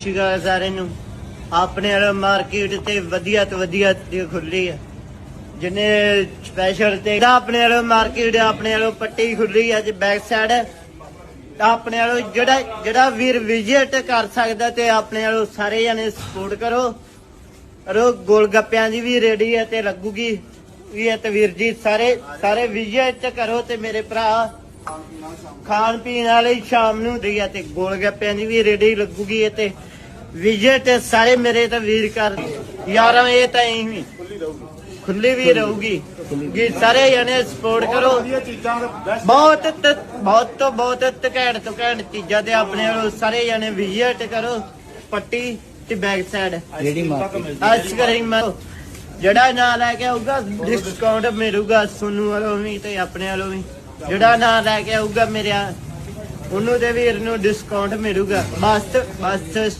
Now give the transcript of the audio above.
ਸ਼ਿਕਾ ਸਾਰੇ ਨੂੰ। ਆਪਣੇ ਵਾਲਾ ਮਾਰਕੀਟ ਤੇ ਵਧੀਆ ਤੋਂ ਵਧੀਆ ਤੇ ਖੁੱਲੀ ਆ। ਜਿਨੇ ਸਪੈਸ਼ਲ ਤੇ ਜਿਹੜਾ ਆਪਣੇ ਵਾਲਾ ਮਾਰਕੀਟ ਆਪਣੇ ਵਾਲਾ ਪੱਟੀ ਖੁੱਲੀ ਆ ਜੇ ਬੈਕ ਸਾਈਡ ਤਾਂ ਆਪਣੇ ਵਾਲੋ ਜਿਹੜਾ ਜਿਹੜਾ ਵੀਰ ਵਿਜ਼ਿਟ ਕਰ ਸਕਦਾ ਤੇ ਆਪਣੇ ਵਾਲੋ ਸਾਰੇ ਜਣੇ ਸਪੋਰਟ ਕਰੋ। ਰੋ ਗੋਲ ਗੱਪਿਆਂ ਦੀ ਵੀ ਰੈਡੀ ਹੈ ਤੇ ਲੱਗੂਗੀ। ਵੀ ਹੈ ਤੇ ਵੀਰ ਜੀ ਸਾਰੇ ਸਾਰੇ ਵਿਜ਼ਿਟ ਕਰੋ ਤੇ ਮੇਰੇ ਭਰਾ ਖਾਣ ਪੀਣ ਵਾਲੇ ਸ਼ਾਮ ਨੂੰ ਦੀ ਹੈ ਤੇ ਗੋਲ ਗੱਪਿਆਂ ਦੀ ਵੀ ਰੈਡੀ ਲੱਗੂਗੀ ਇਹ ਤੇ। ਵਿਜਿਟ ਸਾਰੇ ਮੇਰੇ ਤਾਂ ਵੀਰ ਕਰ ਯਾਰਾਂ ਇਹ ਤਾਂ ਐਂ ਹੀ। ਖੁੱਲੀ ਵੀ ਰਹੂਗੀ। ਜੀ ਸਾਰੇ ਜਣੇ ਸਪੋਰਟ ਕਰੋ। ਬਹੁਤ ਤ- ਬਹੁਤ ਤੋਂ ਬਹੁਤ ਤ- ਘੈਂਟ ਤੋਂ ਘੈਂਟ ਚੀਜ਼ਾਂ ਦੇ ਆਪਣੇ ਵੱਲੋਂ ਸਾਰੇ ਜਣੇ ਵਿਜਿਟ ਕਰੋ। ਪੱਟੀ ਤੇ ਬੈਕ ਸਾਈਡ ਜਿਹੜੀ ਮਾਰਕੀਟ ਅੱਜ ਕਰੀ ਮੈਂ ਜਿਹੜਾ ਨਾਂ ਲੈ ਕੇ ਆਊਗਾ ਡਿਸਕਾਊਂਟ ਮਿਲੂਗਾ ਸੋਨੂੰ ਵੱਲੋਂ ਵੀ ਤੇ ਆਪਣੇ ਵੱਲੋਂ ਵੀ। ਜਿਹੜਾ ਨਾਂ ਲੈ ਕੇ ਆਊਗਾ ਮੇਰਾ ਉਹਨੂੰ ਤੇ ਵੀਰ ਨੂੰ ਡਿਸਕਾਊਂਟ ਮਿਲੂਗਾ। ਬਸ ਬਸ।